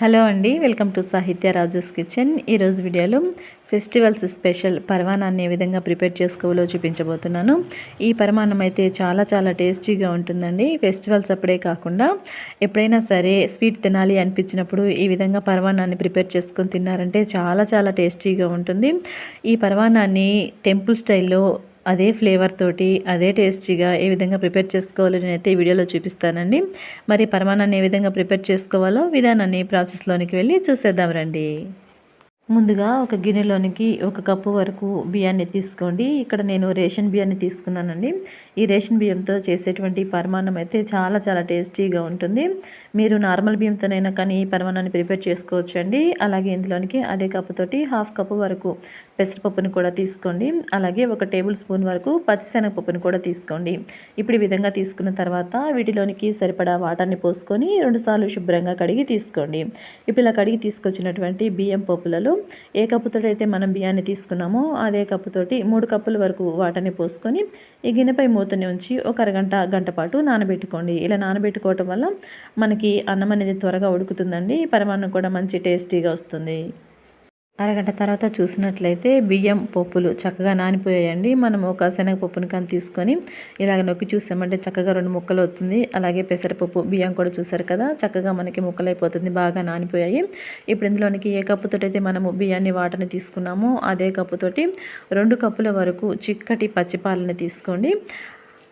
Hello అండి welcome to సాహిత్య Raju's kitchen. ఈరోజు వీడియోలో ఫెస్టివల్స్ స్పెషల్ పరమాణాన్ని ఏ విధంగా ప్రిపేర్ చేసుకోవాలో చూపించబోతున్నాను. ఈ పరమాన్నం అయితే చాలా చాలా టేస్టీగా ఉంటుందండి. ఫెస్టివల్స్ అప్పుడే కాకుండా ఎప్పుడైనా సరే స్వీట్ తినాలి అనిపించినప్పుడు ఈ విధంగా పరమాణాన్ని ప్రిపేర్ చేసుకొని తిన్నారంటే చాలా చాలా టేస్టీగా ఉంటుంది. ఈ పరమాణాన్ని టెంపుల్ స్టైల్లో అదే ఫ్లేవర్ తోటి అదే టేస్టీగా ఏ విధంగా ప్రిపేర్ చేసుకోవాలో నేనైతే ఈ వీడియోలో చూపిస్తానండి. మరి పరమాణాన్ని ఏ విధంగా ప్రిపేర్ చేసుకోవాలో విధానాన్ని ప్రాసెస్లోనికి వెళ్ళి చూసేద్దాం రండి. ముందుగా ఒక గిన్నెలోనికి ఒక కప్పు వరకు బియ్యాన్ని తీసుకోండి. ఇక్కడ నేను రేషన్ బియ్యాన్ని తీసుకున్నానండి. ఈ రేషన్ బియ్యంతో చేసేటువంటి పరిమాణం అయితే చాలా చాలా టేస్టీగా ఉంటుంది. మీరు నార్మల్ బియ్యంతోనైనా కానీ ఈ పరిమాణాన్ని ప్రిపేర్ చేసుకోవచ్చు అండి అలాగే ఇందులోనికి అదే కప్పుతోటి హాఫ్ కప్పు వరకు పెసరపప్పుని కూడా తీసుకోండి. అలాగే ఒక టేబుల్ స్పూన్ వరకు పచ్చిశనగపప్పుని కూడా తీసుకోండి. ఇప్పుడు ఈ విధంగా తీసుకున్న తర్వాత వీటిలోనికి సరిపడా వాటర్ని పోసుకొని రెండుసార్లు శుభ్రంగా కడిగి తీసుకోండి. ఇప్పుడు ఇలా కడిగి తీసుకొచ్చినటువంటి బియ్యం పప్పులలో ఏ కప్పుతో అయితే మనం బియ్యాన్ని తీసుకున్నామో అదే కప్పుతోటి మూడు కప్పుల వరకు వాటర్ని పోసుకొని ఈ గిన్నెపై మూతని ఉంచి ఒక అరగంట గంట పాటు నానబెట్టుకోండి. ఇలా నానబెట్టుకోవటం వల్ల మనకి అన్నం అనేది త్వరగా ఉడుకుతుందండి. పరమాన్నం కూడా మంచి టేస్టీగా వస్తుంది. అరగంట తర్వాత చూసినట్లయితే బియ్యం పప్పులు చక్కగా నానిపోయాయండి. మనం ఒక శనగపప్పుని కానీ తీసుకొని ఇలాగ నొక్కి చూసామంటే చక్కగా రెండు ముక్కలు అవుతుంది. అలాగే పెసరపప్పు బియ్యం కూడా చూసారు కదా చక్కగా మనకి ముక్కలైపోతుంది బాగా నానిపోయాయి. ఇప్పుడు ఇందులోనికి ఏ కప్పుతో అయితే మనము బియ్యాన్ని వాటర్ని తీసుకున్నామో అదే కప్పుతోటి రెండు కప్పుల వరకు చిక్కటి పచ్చిపాలని తీసుకోండి.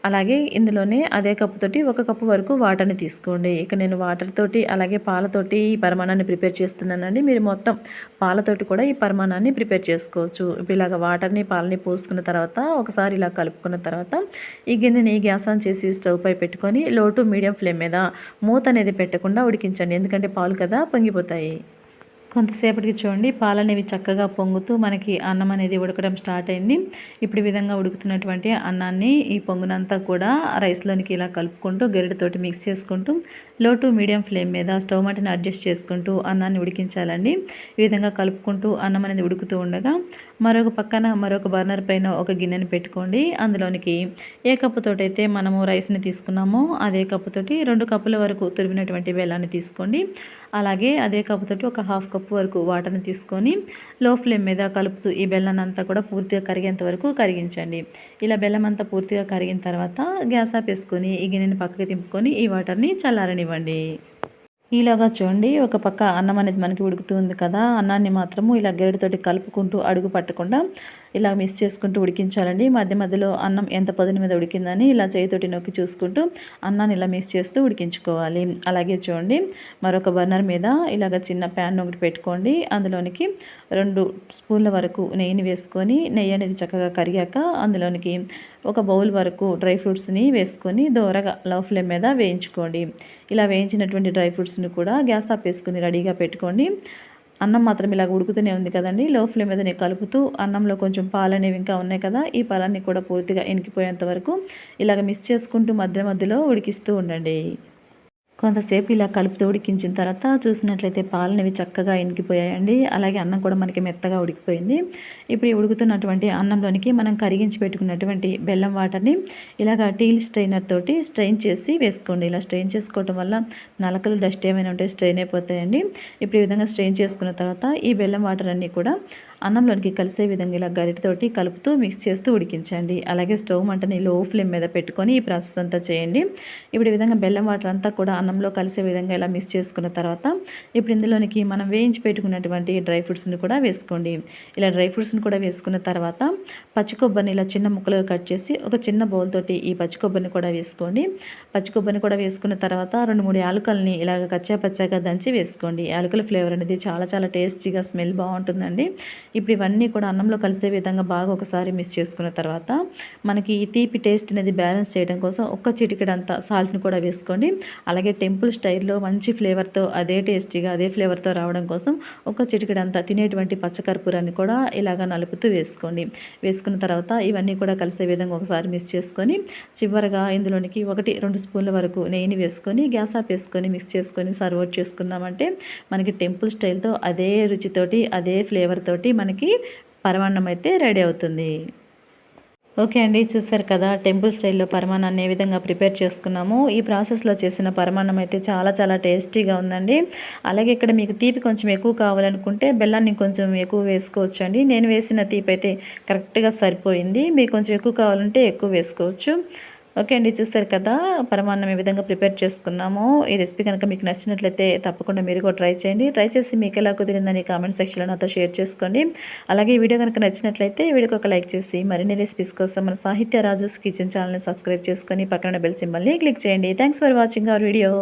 అలాగే ఇందులోనే అదే కప్పుతోటి ఒక కప్పు వరకు వాటర్ని తీసుకోండి. ఇక నేను వాటర్ తోటి అలాగే పాలతోటి ఈ పరిమాణాన్ని ప్రిపేర్ చేస్తున్నానండి. మీరు మొత్తం పాలతోటి కూడా ఈ పరిమాణాన్ని ప్రిపేర్ చేసుకోవచ్చు. ఇలాగ వాటర్ని పాలని పోసుకున్న తర్వాత ఒకసారి ఇలా కలుపుకున్న తర్వాత ఈ గిన్నెని గ్యాస్ ఆన్ చేసి స్టవ్ పై పెట్టుకొని లో టు మీడియం ఫ్లేమ్ మీద మూత అనేది పెట్టకుండా ఉడికించండి. ఎందుకంటే పాలు కదా పొంగిపోతాయి. కొంతసేపటికి చూడండి పాలు అనేవి చక్కగా పొంగుతూ మనకి అన్నం అనేది ఉడకడం స్టార్ట్ అయింది. ఇప్పుడు ఈ విధంగా ఉడుకుతున్నటువంటి అన్నాన్ని ఈ పొంగునంతా కూడా రైస్లోనికి ఇలా కలుపుకుంటూ గరిటతోటి మిక్స్ చేసుకుంటూ లో టు మీడియం ఫ్లేమ్ మీద స్టవ్ మట్టిని అడ్జస్ట్ చేసుకుంటూ అన్నాన్ని ఉడికించాలండి. ఈ విధంగా కలుపుకుంటూ అన్నం అనేది ఉడుకుతూ ఉండగా మరొక పక్కన మరొక బర్నర్ పైన ఒక గిన్నెని పెట్టుకోండి. అందులోనికి ఏ కప్పుతోటైతే మనము రైస్ని తీసుకున్నామో అదే కప్పుతోటి రెండు కప్పుల వరకు తురిమినటువంటి బెల్లాన్ని తీసుకోండి. అలాగే అదే కప్పుతోటి ఒక హాఫ్ కప్పు వరకు వాటర్ని తీసుకొని లో ఫ్లేమ్ మీద కలుపుతూ ఈ బెల్లం అంతా కూడా పూర్తిగా కరిగేంత వరకు కరిగించండి. ఇలా బెల్లం అంతా పూర్తిగా కరిగిన తర్వాత గ్యాస్ ఆఫ్ వేసుకొని ఈ గిన్నెని పక్కకి తింపుకొని ఈ వాటర్ని చల్లారనివ్వండి. ఈలాగా చూడండి ఒక పక్క అన్నం అనేది మనకి ఉడుకుతుంది కదా అన్నాన్ని మాత్రము ఇలా గెరటితోటి కలుపుకుంటూ అడుగు పట్టకుండా ఇలా మిక్స్ చేసుకుంటూ ఉడికించాలండి. మధ్య మధ్యలో అన్నం ఎంత పదుని మీద ఉడికిందని ఇలా చేయితోటి నొక్కి చూసుకుంటూ అన్నాన్ని ఇలా మిక్స్ చేస్తూ ఉడికించుకోవాలి. అలాగే చూడండి మరొక బర్నర్ మీద ఇలాగ చిన్న ప్యాన్ ఒకటి పెట్టుకోండి. అందులోనికి రెండు స్పూన్ల వరకు నెయ్యిని వేసుకొని నెయ్యి అనేది చక్కగా కరిగాక అందులోనికి ఒక బౌల్ వరకు డ్రై ఫ్రూట్స్ని వేసుకొని దోరగా లవ్ ఫ్లేమ్ మీద వేయించుకోండి. ఇలా వేయించినటువంటి డ్రై ఫ్రూట్స్ని కూడా గ్యాస్ ఆఫ్ వేసుకుని రెడీగా పెట్టుకోండి. అన్నం మాత్రం ఇలాగ ఉడుకుతూనే ఉంది కదండి. లో ఫ్లేమ్ మీద కలుపుతూ అన్నంలో కొంచెం పాలు అనేవి ఇంకా ఉన్నాయి కదా ఈ పాలన్నీ కూడా పూర్తిగా ఎనికిపోయేంత వరకు ఇలాగ మిక్స్ చేసుకుంటూ మధ్య మధ్యలో ఉడికిస్తూ ఉండండి. కొంతసేపు ఇలా కలుపుతూ ఉడికించిన తర్వాత చూసినట్లయితే పాలనవి చక్కగా ఇనికిపోయాయండి. అలాగే అన్నం కూడా మనకి మెత్తగా ఉడికిపోయింది. ఇప్పుడు ఉడుకుతున్నటువంటి అన్నంలోనికి మనం కరిగించి పెట్టుకున్నటువంటి బెల్లం వాటర్ని ఇలాగ టీల్ స్ట్రైనర్ తోటి స్ట్రెయిన్ చేసి వేసుకోండి. ఇలా స్ట్రెయిన్ చేసుకోవటం వల్ల నలకలు డస్ట్ ఏమైనా ఉంటే స్ట్రెయిన్ అయిపోతాయండి. ఇప్పుడు ఈ విధంగా స్ట్రెయిన్ చేసుకున్న తర్వాత ఈ బెల్లం వాటర్ అన్నీ కూడా అన్నంలోనికి కలిసే విధంగా ఇలా గరిటతోటి కలుపుతూ మిక్స్ చేస్తూ ఉడికించండి. అలాగే స్టవ్ మంటని లో ఫ్లేమ్ మీద పెట్టుకొని ఈ ప్రాసెస్ అంతా చేయండి. ఇప్పుడు ఈ విధంగా బెల్లం వాటర్ అంతా కూడా అన్నంలో కలిసే విధంగా ఇలా మిక్స్ చేసుకున్న తర్వాత ఇప్పుడు ఇందులోనికి మనం వేయించి పెట్టుకున్నటువంటి డ్రై ఫ్రూట్స్ని కూడా వేసుకోండి. ఇలా డ్రై ఫ్రూట్స్ని కూడా వేసుకున్న తర్వాత పచ్చి కొబ్బరిని ఇలా చిన్న ముక్కలుగా కట్ చేసి ఒక చిన్న బౌల్ తోటి ఈ పచ్చి కొబ్బరిని కూడా వేసుకోండి. పచ్చి కొబ్బరిని కూడా వేసుకున్న తర్వాత రెండు మూడు యాలకల్ని ఇలాగ కచ్చా పచ్చాగా దంచి వేసుకోండి. యాలకల ఫ్లేవర్ అనేది చాలా చాలా టేస్టీగా స్మెల్ బాగుంటుందండి. ఇప్పుడు ఇవన్నీ కూడా అన్నంలో కలిసే విధంగా బాగా ఒకసారి మిక్స్ చేసుకున్న తర్వాత మనకి ఈ తీపి టేస్ట్ అనేది బ్యాలెన్స్ చేయడం కోసం ఒక్క చిటికెడంత సాల్ట్ని కూడా వేసుకోండి. అలాగే టెంపుల్ స్టైల్లో మంచి ఫ్లేవర్తో అదే టేస్టీగా అదే ఫ్లేవర్తో రావడం కోసం ఒక చిటికెడంత తినేటువంటి పచ్చకర్పూరాన్ని కూడా ఇలాగ నలుపుతూ వేసుకోండి. వేసుకున్న తర్వాత ఇవన్నీ కూడా కలిసే విధంగా ఒకసారి మిక్స్ చేసుకొని చివరగా ఇందులోనికి ఒకటి రెండు స్పూన్ల వరకు నెయ్యిని వేసుకొని గ్యాస్ ఆఫ్ వేసుకొని మిక్స్ చేసుకొని సర్వ్ చేసుకున్నామంటే మనకి టెంపుల్ స్టైల్తో అదే రుచితోటి అదే ఫ్లేవర్ తోటి మనకి పరమాన్నం అయితే రెడీ అవుతుంది. ఓకే అండి చూసారు కదా టెంపుల్ స్టైల్లో పరమాన్నాన్ని ఏ విధంగా ప్రిపేర్ చేసుకున్నాము ఈ ప్రాసెస్లో చేసిన పరమాన్నం అయితే చాలా చాలా టేస్టీగా ఉందండి. అలాగే ఇక్కడ మీకు తీపి కొంచెం ఎక్కువ కావాలనుకుంటే బెల్లాన్ని కొంచెం ఎక్కువ వేసుకోవచ్చు అండి నేను వేసిన తీపి అయితే కరెక్ట్గా సరిపోయింది. మీకు కొంచెం ఎక్కువ కావాలంటే ఎక్కువ వేసుకోవచ్చు. ఓకే అండి చూసారు కదా? పరమాన్నం ఏ విధంగా ప్రిపేర్ చేసుకున్నాము. ఈ రెసిపీ కనుక మీకు నచ్చినట్లయితే తప్పకుండా మీరు కూడా ట్రై చేయండి. ట్రై చేసి మీకు ఎలా కుదిరిందని కామెంట్ సెక్షన్లో నాతో షేర్ చేసుకోండి. అలాగే ఈ వీడియో కనుక నచ్చినట్లయితే వీడియోకి ఒక లైక్ చేసి మరిన్ని రెసిపీస్ కోసం మన సాహిత్య రాజు కిచెన్ ఛానల్ని సబ్స్క్రైబ్ చేసుకొని పక్కన బెల్ సింబల్ని క్లిక్ చేయండి. Thanks for watching our video.